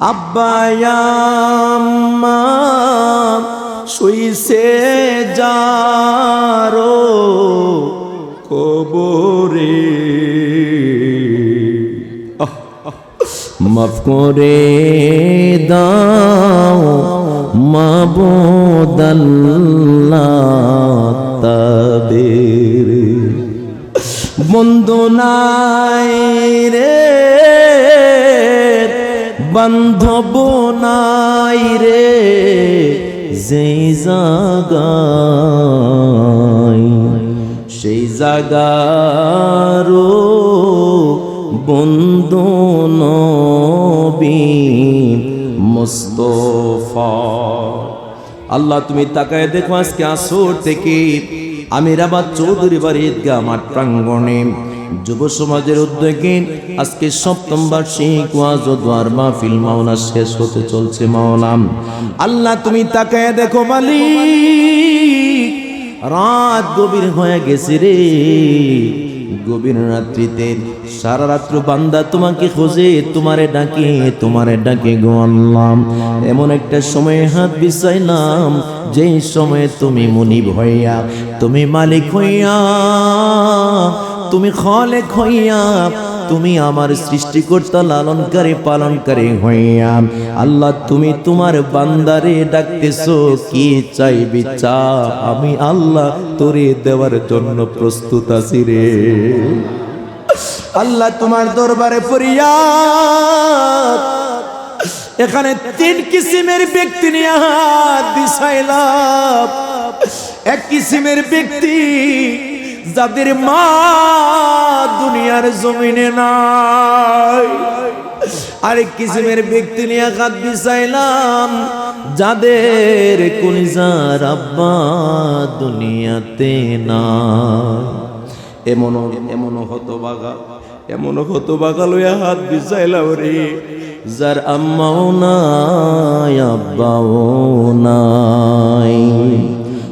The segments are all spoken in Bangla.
আব্বায়াম্মা শুইছে যারো কবরে। মাফ করে দাও মাবুদাল্লাহ তাদের। বন্ধু নাই রে। বান্ধব নাই রে, যেই জাগায়। সেই জাগারও বন্ধু আল্লাহ, তুমি তাকায় দেখো আজকে আসর থেকে আমিরাবাদ চৌধুরী বাড়ি ঈদগাহ মাঠ প্রাঙ্গণে। যুব সমাজের উদ্যোগে আজকে সপ্তম বার্ষিক ওয়াজ ও দোয়ার মাহফিল মাওলা শেষ হতে চলছে মাওলাম আল্লাহ, তুমি তাকায় দেখো মালিক, রাত গভীর হয়ে গেছে রে। গভীর রাত্রিতে সারা রাত্র বান্দা তোমাকে খোঁজে, তোমারে ডাকে তোমারে ডাকে গো আল্লাহ। এমন একটা সময়ে হাত বিছাইলাম, যেই সময়ে তুমি মনিব হইয়া, তুমি মালিক হইয়া তুমি খলেক হইয়া, তুমি আমার সৃষ্টিকর্তা লালনকারী, পালনকারী হইয়া। আল্লাহ, তুমি তোমার বান্দারে ডাকতেছো, কি চাইবি চা? আমি আল্লাহ তোরে দেওয়ার জন্য প্রস্তুত আছি রে। আল্লাহ, তোমার দরবারে ফরিয়াদ। এখানে তিন কিসিমের ব্যক্তি নিয়ে হাত এক কিসিমের ব্যক্তি যাদের মা দুনিয়ার জমিনে নাই। আরেক কিসিমের ব্যক্তি নিয়ে হাত বিছাইলাম যাদের কলিজার আব্বা দুনিয়াতে না এমনও এমনও হতবাগা এমনও হতবাগা লইয়া হাত বিছাইলাম রে, যার আম্মাও নাই, আব্বাও নাই।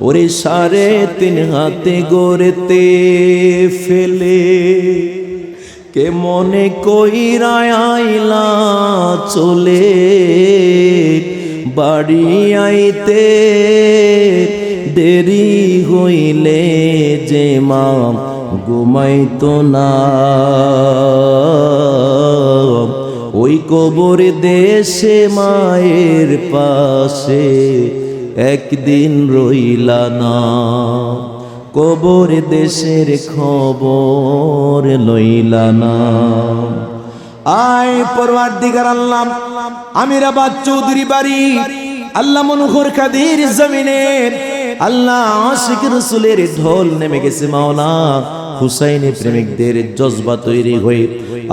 ওরে সারে তিন হাতে গড়েতে ফেলে। কে মনে কইরা আইলা চলে? বাড়ি আইতে দেরি হইলে যে মা ঘুমাইতো না। ওই কবর দেশে মায়ের পাশে একদিন রইলা না। কবর দেশের খবর লইলা না। আয় পরওয়ার দিগার আল্লাহ আমিরাবাদ চৌধুরী বাড়ি, আল্লাহ মনোহর কাদির জমিনে। আল্লাহ আশিক রসুলের ঢোল নেমে গেছে মাওলা। হুসাইনি প্রেমিকদের জজবা তৈরি হয়ে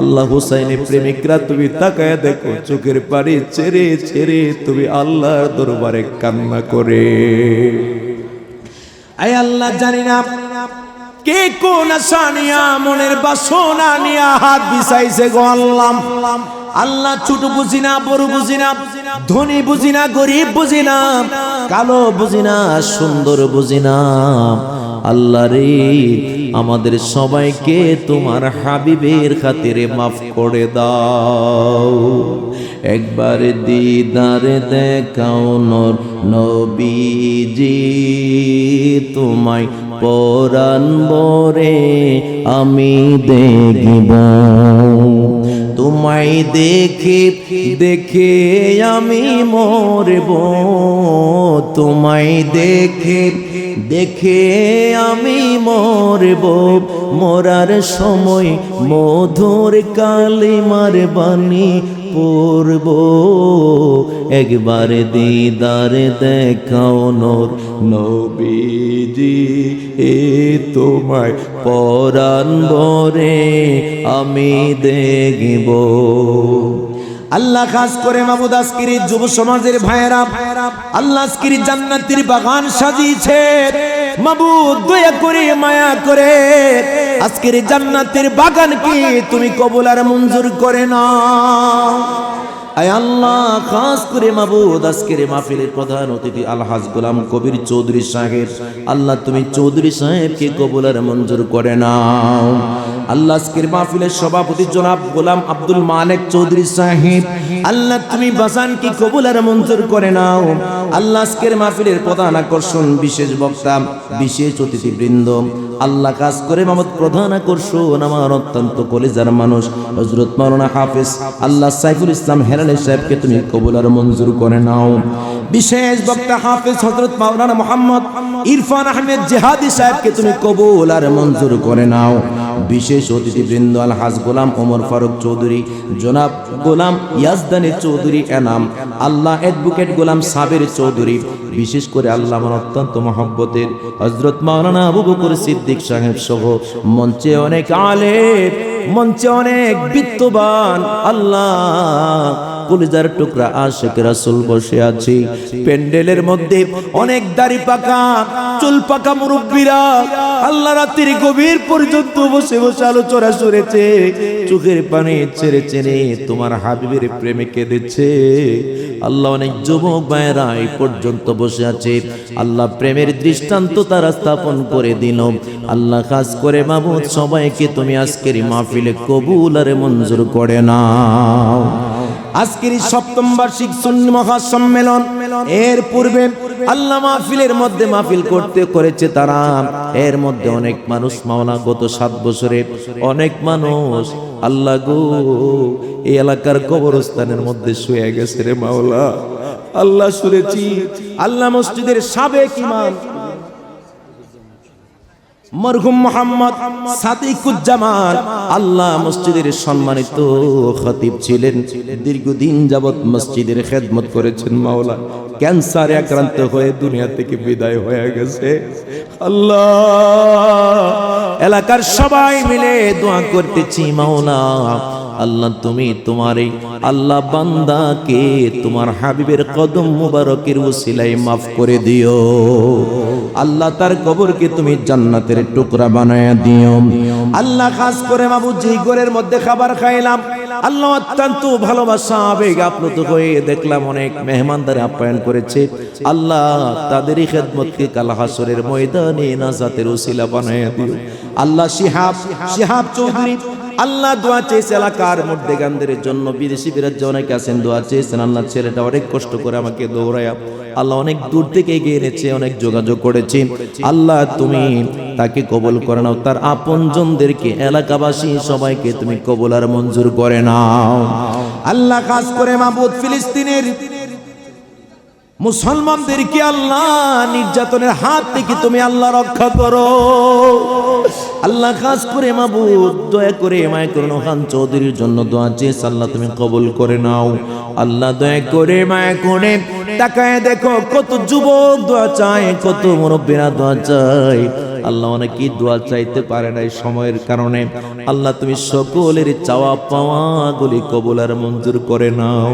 আল্লাহ হুসাইনি প্রেমিকরা তুমি তাকায় দেখো, চোখের পানি ছেড়ে ছেড়ে তুমি আল্লাহর দরবারে কান্না করে। আয় আল্লাহ, জানি না কে কোন আসানিয়া মনের বাসনা নিয়া হাত বিছাইছে গো আল্লাহ। আল্লাহ ছোট বুঝি না, বড় বুঝি না, ধনী বুঝি না, গরিব বুঝি না, কালো বুঝি না, সুন্দর বুঝি না। আল্লাহ রে, আমাদের সবাইকে তোমার হাবিবের খাতিরে মাফ করে দাও। একবার দিদারে দেখাও নর নবীজি, তোমায় পরাণ বরে আমি দেখিব। তোমায় দেখে দেখে আমি মরব। তোমায় দেখে দেখে আমি মরব। মরার সময় মধুর কালিমার বাণী পড়ব। একবার দিদার দেখাও নর। নবীজি, এ তোমায় পরাণ আমি দেখব। আল্লাহ খাস করে মামুদ আজকিরি যুব সমাজের ভাইয়েরা, আল্লাহ আজকিরি জান্নাতির বাগান সাজিয়েছে। মাবুদ দয়া করে, মায়া করে, আজকের জান্নাতের বাগান কি তুমি কবুল আর মঞ্জুর করে না আয় আল্লাহ, খাস করে মাবুদ আজকের মাহফিলের প্রধান অতিথি আলহাজ গোলাম কবির চৌধুরী সাহেব। আল্লাহ তুমি চৌধুরী সাহেবকে কবুল আর মঞ্জুর করে নাও। আল্লাহ আজকের মাহফিলের সভাপতি জনাব গোলাম আব্দুল মালিক চৌধুরী সাহেব। আল্লাহ, তুমি বাসান কি কবুল আর মঞ্জুর করে নাও। আল্লাহ আজকের মাহফিলের প্রধান আকর্ষণ বিশেষ বক্তা, বিশেষ অতিথিবৃন্দ। আল্লাহ কাজ করে মামদ প্রধান আকর্ষণ, আমার অত্যন্ত কলেজার মানুষ। হজরত মাওলানা হাফেজ আল্লাহ সাইফুল ইসলাম হেলালি সাহেবকে তুমি কবুল আর মঞ্জুর করে নাও। বিশেষ বক্তা হাফেজ হজরত মাওলানা মোহাম্মদ ইরফান আহমেদ জেহাদি সাহেবকে তুমি কবুল আর মঞ্জুর করে নাও। বিশেষ অতিথিবৃন্দ আলহাজ গোলাম ওমর ফারুক চৌধুরী, জনাব গোলাম ইয়াজদানি চৌধুরী এনাম, আল্লাহ অ্যাডভোকেট গোলাম সাবের চৌধুরী, বিশেষ করে আল্লাহ আমার অত্যন্ত মহব্বতের হজরত মাওলানা আবু বকর সিদ্দিক সাহেব সহ মঞ্চে অনেক আলেম, মঞ্চে অনেক বিত্তবান, আল্লাহ কলিজার টুকরা আশেখ রাসুল বসে আছি। প্যান্ডেলের মধ্যে অনেক দাড়ি পাকা, চুল পাকা মুরব্বীরা আল্লাহ রাত্রির গভীর পর্যন্ত বসে বসে আলোচনা শুনেছে চোখের পানি ছেড়ে চেনে তোমার হাবিবের প্রেমে কেঁদেছে। আল্লাহ অনেক যুবক ভাইয়েরা এই পর্যন্ত বসে আছে। আল্লাহ প্রেমের দৃষ্টান্ত তারা স্থাপন করে দিল। আল্লাহ কাজ করে, মাহমুদ, সবাইকে তুমি আজকের মাহফিলে কবুল আর মঞ্জুর করে নাও। আজকের এই সপ্তম বার্ষিক সুন্নি মহাসম্মেলন। এর পূর্বে আল্লাহ মাহফিলের মধ্যে মাহফিল করতে করেছে তারা। এর মধ্যে অনেক মানুষ মাওলা গত সাত বছরে, অনেক মানুষ আল্লাহ গো, এই এলাকার কবরস্থানের মধ্যে শুয়ে গেছে রে মাওলা। আল্লাহ শুনেছি, আল্লাহ মসজিদের সাবেক ইমাম মরহুম মোহাম্মদ সাদিকুজ্জামান। আল্লাহ মসজিদের সম্মানিত খতিব ছিলেন। দীর্ঘদিন যাবৎ মসজিদের খেদমত করেছেন মাওলা। ক্যান্সারে আক্রান্ত হয়ে দুনিয়া থেকে বিদায় হয়ে গেছে। আল্লাহ। এলাকার সবাই মিলে দোয়া করতেছি মাওলা। আল্লাহ, তুমি তোমার এই আল্লাহ বান্দাকে তোমার হাবিবের কদম মুবারকের উসিলাই মাফ করে দিও। আল্লাহ তার কবরকে তুমি জান্নাতের টুকরা বানায়া দিও। আল্লাহ খাস করে বাবু যেই ঘরের মধ্যে খাবার খাইলাম, আল্লাহ অত্যন্ত ভালোবাসা, আবেগ আপ্লুত হয়ে দেখলাম অনেক মেহমানদারে আপ্যায়ন করেছে। আল্লাহ তাদেরই খেদমতকে কাল হাসরের ময়দানে নাজাতের উসিলা বানায়া দিও। আল্লাহ শিহাব শিহাব চৌধুরী আল্লাহ দোয়া চেয়েছে এলাকার মধ্যে গান্ধের জন্য, বিদেশি বিরাজ্য অনেকে আছেন, দোয়া চেয়েছেন, আল্লাহ ছেলেটা অনেক কষ্ট করে আমাকে দৌড়ায়া, আল্লাহ অনেক দূর থেকে এগিয়ে এনেছে, অনেক যোগাযোগ করেছি। আল্লাহ তুমি তাকে কবল করে নাও, তার আপনজনদেরকে, এলাকাবাসী সবাইকে তুমি কবল আর মঞ্জুর করে নাও। আল্লাহ কাজ করে মাহবুদ ফিলিস্তিনের মুসলমানদেরকে আল্লাহ নির্যাতনের হাত থেকে তুমি আল্লাহ রক্ষা করো। আল্লাহ কাজ করে মাবুদ, দয়া করে মায় করুন খান চৌধুরীর জন্য দোয়া চেয়েছ, আল্লাহ তুমি কবুল করে নাও। আল্লাহ দয়া করে মায়া করে তাকায় দেখো, কত যুবক দোয়া চায়, কত মুরব্বীরা দোয়া চায়। আল্লাহ অনেকেই দোয়া চাইতে পারে না এই সময়ের কারণে। আল্লাহ তুমি সকলের চাওয়া পাওয়া গুলি কবুল আর মঞ্জুর করে নাও।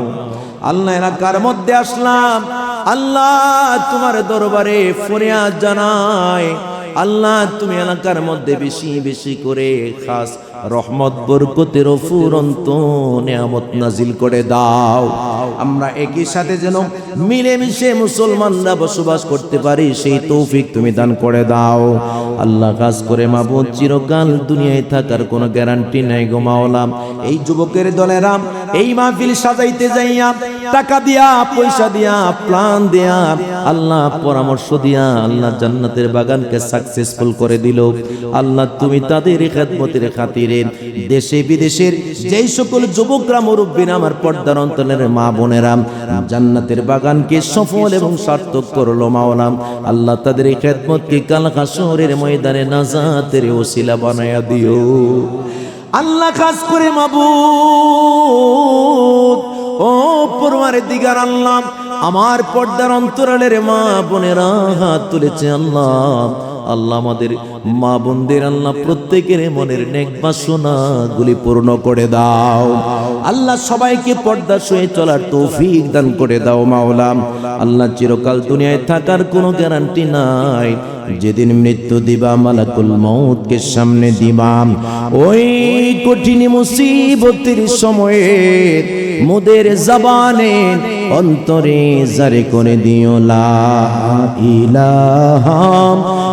আল্লাহ এলাকার মধ্যে আসলাম আল্লাহ তোমার দরবারে ফরিয়াদ জানায়। আল্লাহ তুমি এলাকার মধ্যে বেশি বেশি করে খাস রহমত, বরকতের ফুরন্ত নিয়ামত নাজিল করে দাও। আমরা একই সাথে যেন মিলেমিশে মুসলমানরা বসবাস করতে পারি, সেই তৌফিক তুমি দান করে দাও। আল্লাহ কাজ করে মাবুদ চিরকাল দুনিয়ায় থাকার কোনো গ্যারান্টি নাই গো মাওলাম এই যুবকের দলেরা এই মাহফিল সাজাইতে যাইয়া টাকা দিয়া, পয়সা দিয়া প্লান দিয়া, আল্লাহ পরামর্শ দিয়া আল্লাহ জান্নাতের বাগানকে সাকসেসফুল করে দিল। আল্লাহ তুমি তাদের খাতিরে দেশে বিদেশের যেই সকল যুবকরা মুরব্বীরা আমার পর্দার অন্তরের মা বোনেরা, জান্নাতের বাগানকে সফল এবং সার্থক করল মাওলাম আল্লাহ তাদের এই খেদমতকে কাল হাসরের ময়দানে নাজাতের ওসিলা বানায়া দিও। আল্লাহ খাস করে মাবুদ। ও পরমারের দিগার আল্লাহ, আমার পর্দার অন্তরালের মা বোনেরা হাত তুলেছে আল্লাহ। আল্লাহ আমাদের মা বোনদের আল্লাহ প্রত্যেকের মনের নেক বাসনা গুলি পূর্ণ করে দাও। আল্লাহ সবাইকে পর্দা শুয়ে চলার তৌফিক দান করে দাও মাওলাম আল্লাহ চিরকাল দুনিয়ায় থাকার কোনো গ্যারান্টি নাই। যেদিন মৃত্যু দিবা, মালাকুল মৌতকে সামনে দিবাম ওই কঠিন মুসিবতের সময়ে মোদের জবানে অন্তরে জারে করে দিও, লা ইলাহা